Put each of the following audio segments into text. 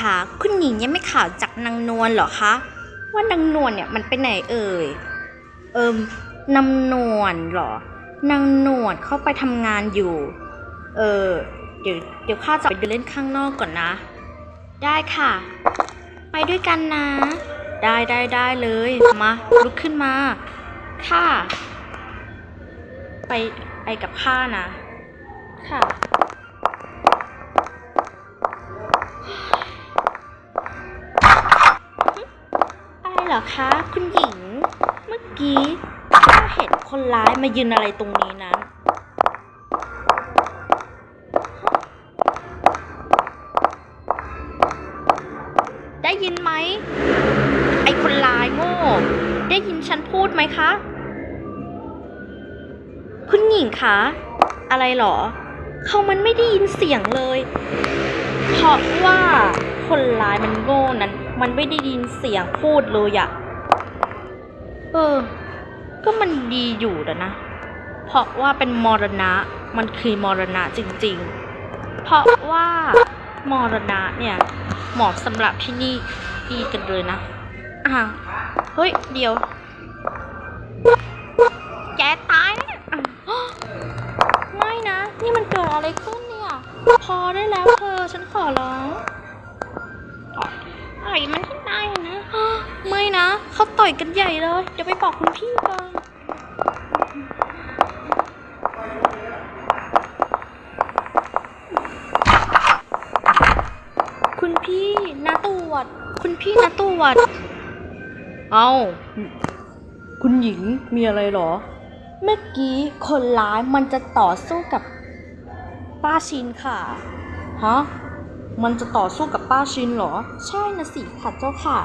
คะคุณหญิงยังไม่ข่าวจากนางนวลเหรอคะ ว่านางนวลเนี่ยมันไปไหนเอ่ย เอิมนางนวลเหรอ นางนวลเข้าไปทำงานอยู่ เออ เดี๋ยวเดี๋ยวข้าจะไปเดินเล่นข้างนอกก่อนนะ ได้ค่ะ ไปด้วยกันนะ ได้ได้ได้เลย มา ลุกขึ้นมา ค่ะ ไปไปกับข้านะ ค่ะ เหรอคะ คุณหญิง เมื่อกี้ข้าเห็นคนร้ายมายืนอะไรตรงนี้นั้นได้ยินไหม ไอคนร้ายโง่ ได้ยินฉันพูดไหมคะ คุณหญิงคะ อะไรหรอ เขามันไม่ได้ยินเสียงเลยเพราะว่า คนร้ายมันโง่นั้น มันไม่ได้ยินเสียงพูดเลยอะเออ ก็มันดีอยู่แต่นะ เพราะว่าเป็นมรณะ มันคือมรณะจริงๆ เพราะว่ามรณะเนี่ยเหมาะสำหรับที่นี่ดีกันเลยนะอ้าวเฮ้ย เดี๋ยว แกตายไม่นะ นี่มันเกิดอะไรขึ้นเนี่ย พอได้แล้วเธอ ฉันขอร้อง เขาต่อยกันใหญ่เลยเดี๋ยวไปบอกคุณพี่ก่อนคุณพี่นาตรวจคุณพี่นาตรวจเอาคุณหญิงมีอะไรหรอ เมื่อกี้คนร้ายมันจะต่อสู้กับ ป้าชินค่ะ ฮะ มันจะต่อสู้กับป้าชินเหรอ ใช่นะสิค่ะเจ้าค่ะ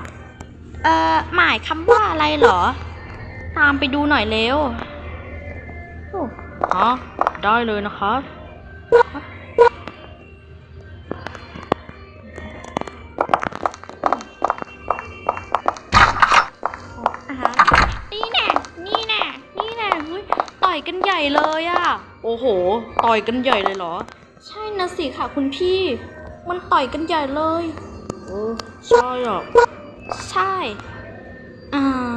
เอ่อหมายคำว่าอะไรเหรอ ตามไปดูหน่อยเร็วโอ้ฮะได้เลยนะคะอาหารนี่แน่นี่แน่นี่แน่เฮ้ยต่อยกันใหญ่เลยอะโอ้โห ต่อยกันใหญ่เลยเหรอ ใช่นะสิค่ะคุณพี่ มันต่อยกันใหญ่เลยเออใช่อะ ใช่ อ่า